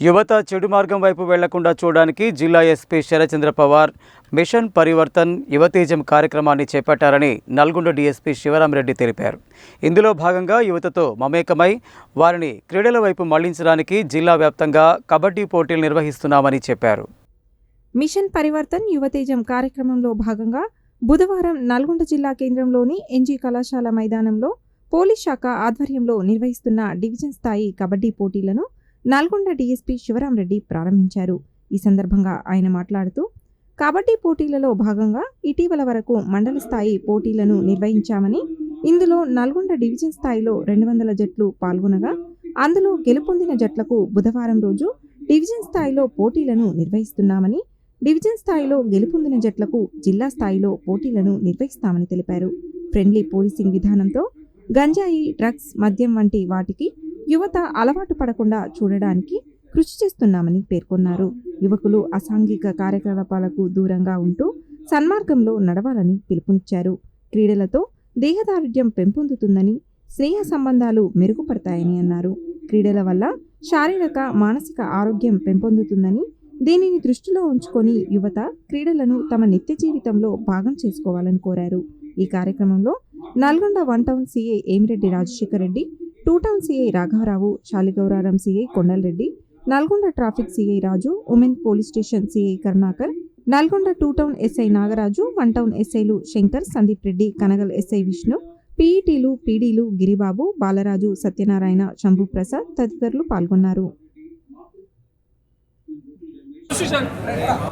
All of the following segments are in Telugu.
యువత చెడు మార్గం వైపు వెళ్ళకుండా చూడడానికి జిల్లా ఎస్పీ శరచంద్ర పవార్ మిషన్ పరివర్తన్ యువతేజం కార్యక్రమాన్ని చేపట్టారని నల్గొండ డీఎస్పీ శివరామరెడ్డి తెలిపారు. ఇందులో భాగంగా యువతతో మమేకమై వారిని క్రీడల వైపు మళ్ళించడానికి జిల్లా వ్యాప్తంగా కబడ్డీ పోటీలు నిర్వహిస్తున్నామని చెప్పారు. మిషన్ పరివర్తన్ యువతేజం కార్యక్రమంలో భాగంగా బుధవారం నల్గొండ జిల్లా కేంద్రంలోని ఎన్జీ కళాశాల మైదానంలో పోలీస్ శాఖ ఆధ్వర్యంలో నిర్వహిస్తున్న డివిజన్ స్థాయి కబడ్డీ పోటీలను నల్గొండ డీఎస్పీ శివరామరెడ్డి ప్రారంభించారు. ఈ సందర్భంగా ఆయన మాట్లాడుతూ కబడ్డీ పోటీలలో భాగంగా ఇటీవల వరకు మండల స్థాయి పోటీలను నిర్వహించామని ఇందులో నల్గొండ డివిజన్ స్థాయిలో రెండు వందల జట్లు పాల్గొనగా అందులో గెలుపొందిన జట్లకు బుధవారం రోజు డివిజన్ స్థాయిలో పోటీలను నిర్వహిస్తున్నామని డివిజన్ స్థాయిలో గెలుపొందిన జట్లకు జిల్లా స్థాయిలో పోటీలను నిర్వహిస్తామని తెలిపారు. ఫ్రెండ్లీ పోలీసింగ్ విధానంతో గంజాయి డ్రగ్స్ మద్యం వంటి వాటికి యువత అలవాటు పడకుండా చూడడానికి కృషి చేస్తున్నామని పేర్కొన్నారు. యువకులు అసాంఘిక కార్యకలాపాలకు దూరంగా ఉంటూ సన్మార్గంలో నడవాలని పిలుపునిచ్చారు. క్రీడలతో దేహదారుఢ్యం పెంపొందుతుందని స్నేహ సంబంధాలు మెరుగుపడతాయని అన్నారు. క్రీడల వల్ల శారీరక మానసిక ఆరోగ్యం పెంపొందుతుందని దీనిని దృష్టిలో ఉంచుకొని యువత క్రీడలను తమ నిత్య జీవితంలో భాగం చేసుకోవాలని కోరారు. ఈ కార్యక్రమంలో Nalgonda one town CI Emireddy Rajasekhar Reddy two town CI రాఘవరావు Shaligouraram CI Kondalreddy Nalgonda traffic CI Raju women police station CI Karunakar Nalgonda two town SI Nagaraju one town ఎస్ఐలు శంకర్ సందీప్ రెడ్డి కనగల్ ఎస్ఐ విష్ణు పీఈటీలు పీడీలు గిరిబాబు బాలరాజు సత్యనారాయణ శంభు ప్రసాద్ తదితరులు పాల్గొన్నారు.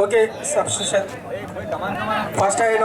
ఓకే సబ్స్టిట్యూషన్ ఫస్ట్ అయిన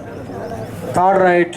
థర్డ్ రైట్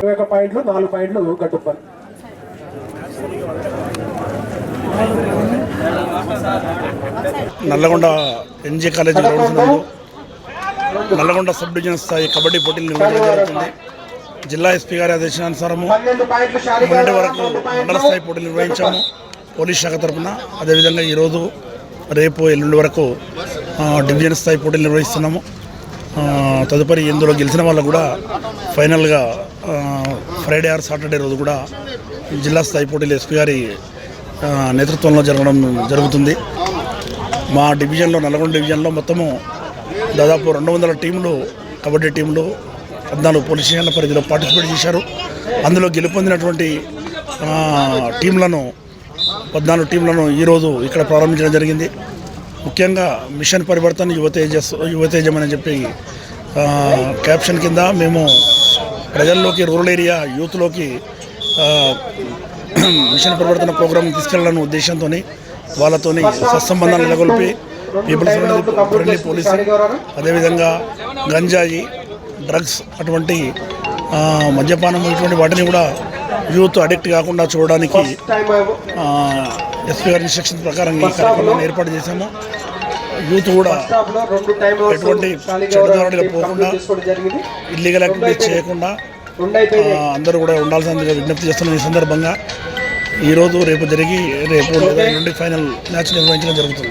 ఇరవై ఒక పాయింట్లు నాలుగు పాయింట్లు నల్లగొండ ఎన్జీ కాలేజీ గ్రౌండ్స్ నందు నల్లగొండ సబ్ డివిజన్ స్థాయి కబడ్డీ పోటీలు నిర్వహించడం జరుగుతుంది. జిల్లా ఎస్పీ గారి ఆదేశానుసారము మొన్నటి వరకు మండల స్థాయి పోటీలు నిర్వహించాము. పోలీస్ శాఖ తరఫున అదేవిధంగా ఈరోజు రేపు ఎల్లుండి వరకు డివిజన్ స్థాయి పోటీలు నిర్వహిస్తున్నాము. తదుపరి ఇందులో గెలిచిన వాళ్ళు కూడా ఫైనల్గా ఫ్రైడే ఆర్ సాటర్డే రోజు కూడా జిల్లా స్థాయి పోటీలు ఎస్పీ గారి నేతృత్వంలో జరగడం జరుగుతుంది. మా డివిజన్లో నల్గొండ డివిజన్లో మొత్తము దాదాపు రెండు వందల టీంలు కబడ్డీ టీంలు పద్నాలుగు పోలీస్ స్టేషన్ల పరిధిలో పార్టిసిపేట్ చేశారు. అందులో గెలుపొందినటువంటి టీంలను పద్నాలుగు టీంలను ఈరోజు ఇక్కడ ప్రారంభించడం జరిగింది. ముఖ్యంగా మిషన్ పరివర్తన యువతేజస్ యువతేజం అని చెప్పి క్యాప్షన్ కింద మేము ప్రజల్లోకి రూరల్ ఏరియా యూత్లోకి మిషన్ పరివర్తన ప్రోగ్రాం తీసుకెళ్ళాలన్న ఉద్దేశంతో వాళ్ళతోని సత్సంబంధాలు నెలకొల్పి పీపుల్స్ ఫ్రెండ్లీ పోలీసింగ్ అదేవిధంగా గంజాయి డ్రగ్స్ అటువంటి మద్యపానం ఇటువంటి వాటిని కూడా యూత్ అడిక్ట్ కాకుండా చూడడానికి ఎస్పీ గారి ఇన్స్ట్రక్షన్ ప్రకారం ఈ కార్యక్రమాన్ని ఏర్పాటు చేశాము యూత్ కూడా ఎటువంటి షాలిగౌడ్ చెడుదారుడిగా పోకుండా ఇల్లీగల్ యాక్టివిటీస్ చేయకుండా అందరూ కూడా ఉండాల్సిందిగా విజ్ఞప్తి చేస్తున్న ఈ సందర్భంగా ఈరోజు రేపు జరిగి రేపు నుండి ఫైనల్ మ్యాచ్ నిర్వహించడం జరుగుతుంది